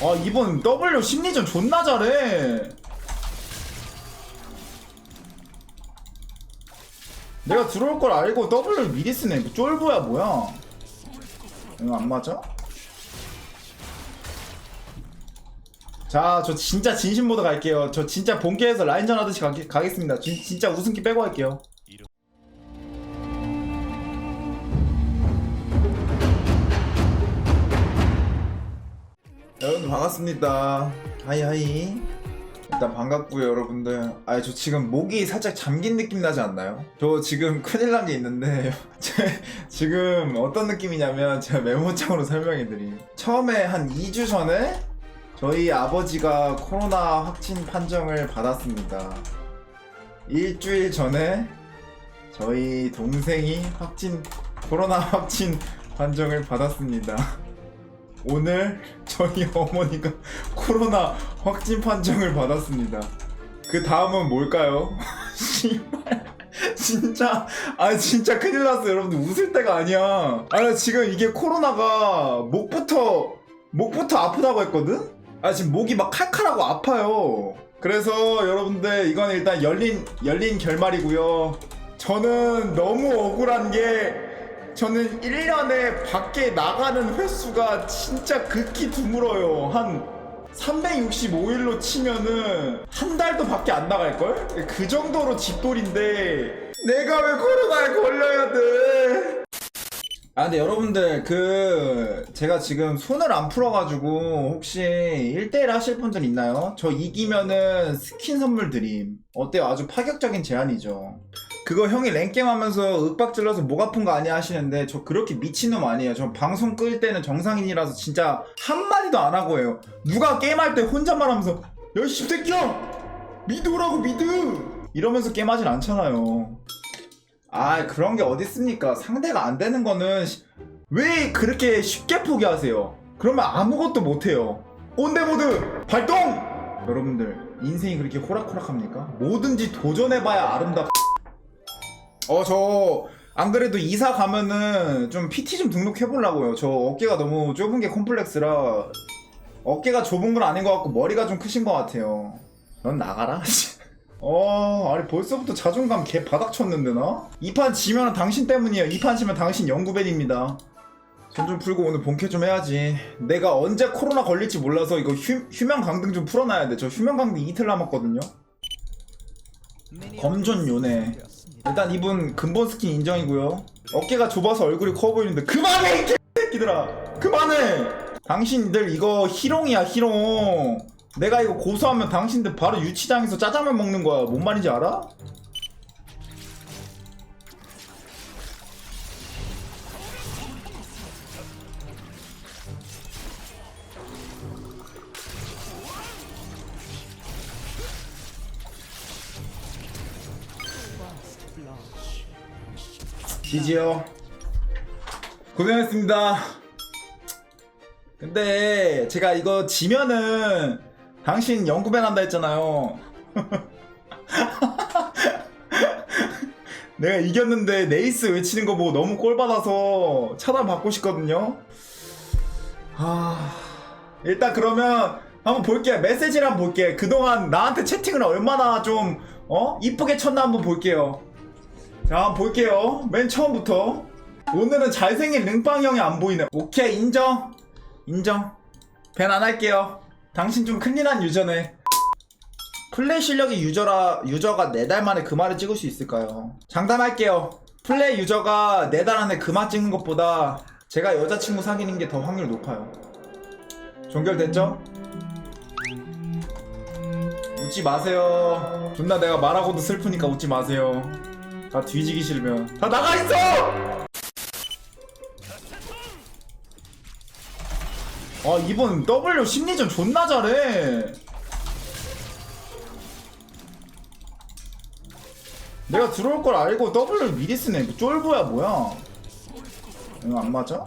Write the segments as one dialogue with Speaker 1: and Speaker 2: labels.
Speaker 1: 아 이번 W 심리전 존나 잘해. 내가 들어올 걸 알고 W를 미리 쓰네. 뭐 쫄보야 뭐야. 이거 안 맞아? 자 저 진짜 진심 모드 갈게요. 저 진짜 본캐에서 라인전 하듯이 가, 가겠습니다. 진, 진짜 우승기 빼고 할게요 반갑습니다. 하이 하이. 일단 반갑고요 여러분들. 아 저 지금 목이 살짝 잠긴 느낌 나지 않나요? 저 지금 큰일 난 게 있는데 제- 지금 어떤 느낌이냐면 제가 메모장으로 설명해드림. 처음에 한 2주 전에 저희 아버지가 코로나 확진 판정을 받았습니다. 일주일 전에 저희 동생이 확진 코로나 확진 판정을 받았습니다. 오늘 저희 어머니가 코로나 확진 판정을 받았습니다. 그 다음은 뭘까요? 진짜 아 진짜 큰일 났어 여러분들 웃을 때가 아니야. 아나 지금 이게 코로나가 목부터 목부터 아프다고 했거든? 아 지금 목이 막 칼칼하고 아파요. 그래서 여러분들 이건 일단 열린 열린 결말이고요. 저는 너무 억울한 게 저는 1년에 밖에 나가는 횟수가 진짜 극히 드물어요. 한 365일로 치면은 한 달도 밖에 안 나갈걸? 그 정도로 집돌인데 내가 왜 코로나에 걸려야 돼? 아 근데 여러분들 그 제가 지금 손을 안 풀어가지고 혹시 1대1 하실 분들 있나요? 저 이기면은 스킨 선물 드림 어때요? 아주 파격적인 제안이죠 그거 형이 랭겜 하면서 윽박 질러서 목 아픈 거 아니야 하시는데 저 그렇게 미친놈 아니에요. 저 방송 끌 때는 정상인이라서 진짜 한마디도 안 하고 해요. 누가 게임할 때 혼잣말 하면서 야이 새끼야! 미드 오라고 미드! 이러면서 게임하진 않잖아요. 아 그런 게 어딨습니까? 상대가 안 되는 거는 시- 왜 그렇게 쉽게 포기하세요? 그러면 아무것도 못해요. 온대 모드 발동! 여러분들 인생이 그렇게 호락호락합니까? 뭐든지 도전해봐야 아름답 어 저 안 그래도 이사 가면은 좀 PT 좀 등록해 보려고요 저 어깨가 너무 좁은 게 콤플렉스라 어깨가 좁은 건 아닌 것 같고 머리가 좀 크신 것 같아요 넌 나가라 어, 아니 벌써부터 자존감 개 바닥 쳤는데 나? 이 판 지면 당신 때문이에요. 이 판 지면 당신 영구벤입니다. 손 좀 풀고 오늘 본캐 좀 해야지. 내가 언제 코로나 걸릴지 몰라서 이거 휴, 휴면 강등 좀 풀어놔야 돼. 저 휴면 강등 이틀 남았거든요. 검존 요네. 일단 이분 근본 스킨 인정이고요. 어깨가 좁아서 얼굴이 커 보이는데 그만해 이 개새끼들아. 그만해. 당신들 이거 희롱이야 희롱. 내가 이거 고소하면 당신들 바로 유치장에서 짜장면 먹는 거야. 뭔 말인지 알아? 지지요. 고생했습니다. 근데 제가 이거 지면은 당신 한다 했잖아요. 내가 이겼는데 네이스 외치는 거 보고 너무 꼴 받아서 차단 받고 싶거든요. 아 일단 그러면 한번 볼게요. 메시지를 한번 볼게. 그동안 나한테 채팅을 얼마나 좀 어? 이쁘게 쳤나 한번 볼게요. 자 볼게요. 맨 처음부터 오늘은 잘생긴 릉빵 형이 안 보이네. 오케이 인정. 인정. 밴 안 할게요. 당신 좀 클린한 유저네. 플레이 실력이 유저라 유저가 4달 만에 금화를 찍을 수 있을까요? 장담할게요. 플레이 유저가 4달 안에 금화 찍는 것보다 제가 여자친구 사귀는 게 더 확률 높아요. 종결됐죠? 웃지 마세요. 존나 내가 말하고도 슬프니까 웃지 마세요. 다 뒤지기 싫으면 다 나가 있어! 아 이번 W 심리전 존나 잘해 내가 들어올 걸 알고 W를 미리 쓰네 뭐 쫄보야 뭐야 이거 안 맞아?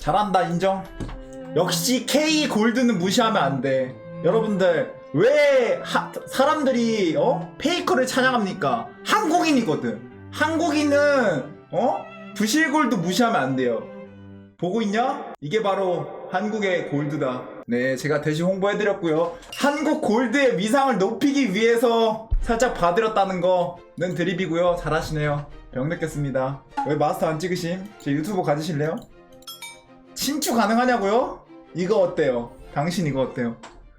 Speaker 1: 잘한다 인정? 역시 K 골드는 무시하면 안 돼. 여러분들 왜 하- 사람들이 어? 페이커를 찬양합니까? 한국인이거든. 한국인은 어? 부실 골드 무시하면 안 돼요. 보고 있냐? 이게 바로 한국의 골드다. 네 제가 대신 홍보해드렸고요. 한국 골드의 위상을 높이기 위해서 살짝 봐드렸다는 거는 드립이고요. 잘하시네요. 병 느꼈습니다. 왜 마스터 안 찍으심? 제 유튜브 가지실래요? 친추 가능하냐고요? 이거 어때요? 당신 이거 어때요?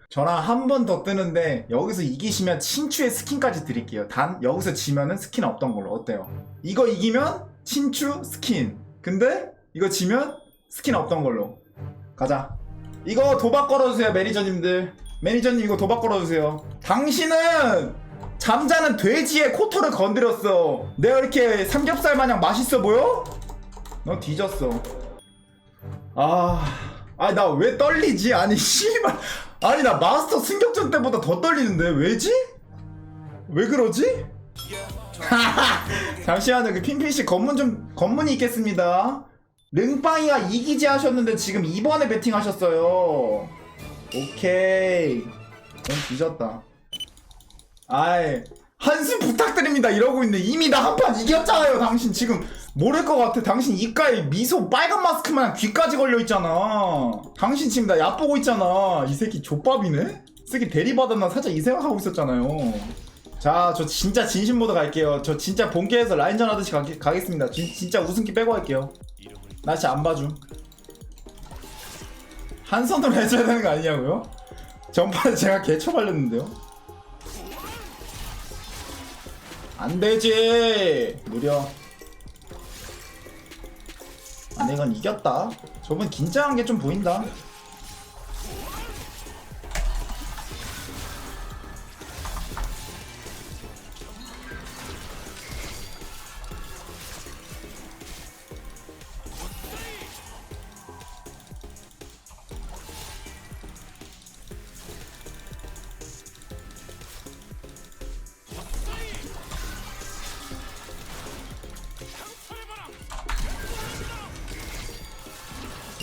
Speaker 1: 저랑 한 번 더 뜨는데 여기서 이기시면 친추의 스킨까지 드릴게요. 단 여기서 지면은 스킨 없던 걸로 어때요? 이거 이기면 친추 스킨. 근데 이거 지면 스킨 없던 걸로. 가자. 이거 도박 걸어주세요 매니저님들. 매니저님 이거 도박 걸어주세요. 당신은 잠자는 돼지의 코털을 건드렸어. 내가 이렇게 삼겹살 마냥 맛있어 보여? 너 뒤졌어. 아, 아니 나 왜 떨리지? 아니 씨발, 아니 나 마스터 승격전 때보다 더 떨리는데 왜지? 왜 그러지? 잠시만요, 그 핑핑 씨 검문 좀 검문이 있겠습니다. 릉빵이가 이기지 하셨는데 지금 2번에 베팅하셨어요. 오케이, 넌 뒤졌다. 아이. 한숨 부탁드립니다 이러고 있는데 이미 나 한 판 이겼잖아요 당신 지금 모를 것 같아. 당신 입가에 미소 빨간 마스크만 귀까지 걸려 있잖아. 당신 지금 나 얕보고 있잖아. 이 새끼 족밥이네? 새끼 대리받았나? 살짝 이 생각하고 있었잖아요. 자 저 진짜 진심 모드 갈게요. 저 진짜 본캐에서 라인전 하듯이 가, 가겠습니다. 진, 진짜 우승기 빼고 할게요. 나 진짜 안 봐줌. 한 손으로 해줘야 되는 거 아니냐고요? 전판에 제가 개처 발렸는데요? 안 되지! 무려 아 내가 이겼다. 저분 긴장한 게 좀 보인다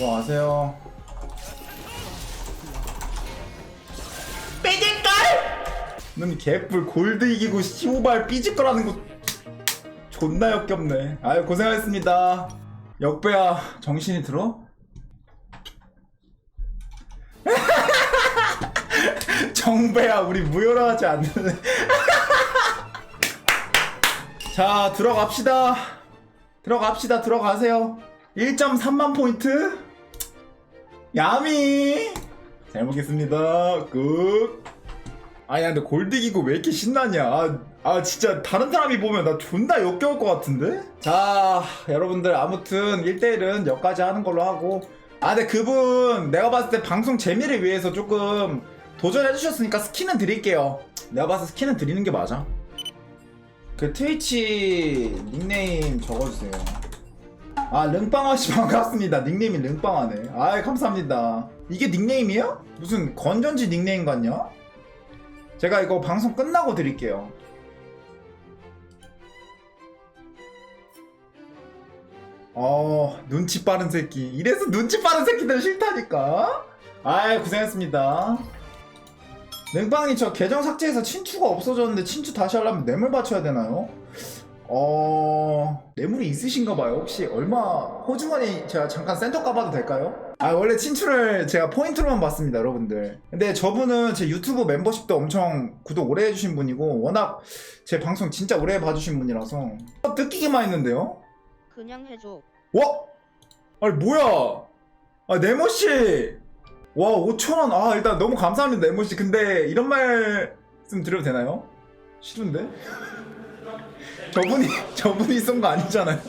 Speaker 1: 뭐 아세요? 삐질걸? 넌 개뿔 골드 이기고 15발 삐질 거라는 거 존나 역겹네. 아유 고생하셨습니다. 역배야 정신이 들어? 정배야 우리 무효라 하지 않는데. 자 들어갑시다. 들어갑시다. 들어가세요. 1.3만 포인트 야미! 잘 먹겠습니다. 굿. 아니 근데 골드기고 왜 이렇게 신나냐? 아, 아 진짜 다른 사람이 보면 나 존나 역겨울 것 같은데? 자 여러분들 아무튼 1대1은 여기까지 하는 걸로 하고. 아 근데 그분 내가 봤을 때 방송 재미를 위해서 조금 도전해 주셨으니까 스킨은 드릴게요. 내가 봤을 때 스킨은 드리는 게 맞아. 그 트위치 닉네임 적어주세요 아 릉빵아씨 반갑습니다. 닉네임이 릉빵아네. 아 감사합니다. 이게 닉네임이에요? 무슨 건전지 닉네임 같냐? 제가 이거 방송 끝나고 드릴게요. 어 눈치 빠른 새끼. 이래서 눈치 빠른 새끼들 싫다니까? 아이 고생했습니다. 랭빵이 저 계정 삭제해서 친추가 없어졌는데 친추 다시 하려면 뇌물 받쳐야 되나요? 어... 뇌물이 있으신가 봐요. 혹시 얼마 호주머니 제가 잠깐 센터 가봐도 될까요? 아 원래 친추를 제가 포인트로만 봤습니다 여러분들 근데 저분은 제 유튜브 멤버십도 엄청 구독 오래 해주신 분이고 워낙 제 방송 진짜 오래 봐주신 분이라서 어, 뜯기기만 했는데요?
Speaker 2: 그냥 해줘.
Speaker 1: 와! 아니 뭐야 아 네모씨 와 5천원 아 일단 너무 감사합니다 네모씨 근데 이런 말씀 드려도 되나요? 싫은데? 저분이 저분이 쏜 거 아니잖아요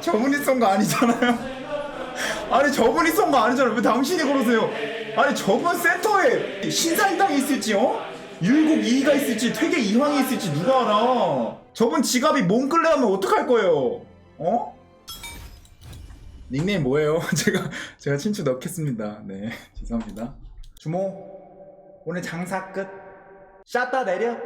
Speaker 1: 저분이 쏜 거 아니잖아요 아니 저분이 쏜 거 아니잖아요 왜 당신이 그러세요 아니 저분 센터에 신사임당이 있을지 어? 율곡 2가 있을지 퇴계 이황이 있을지 누가 알아 저분 지갑이 몽클레 하면 어떡할 거예요 어? 닉네임 뭐예요? 제가 제가 친추 넣겠습니다. 네 죄송합니다. 주모 오늘 장사 끝. 샷다 내려